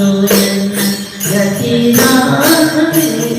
رسول الذي نعمه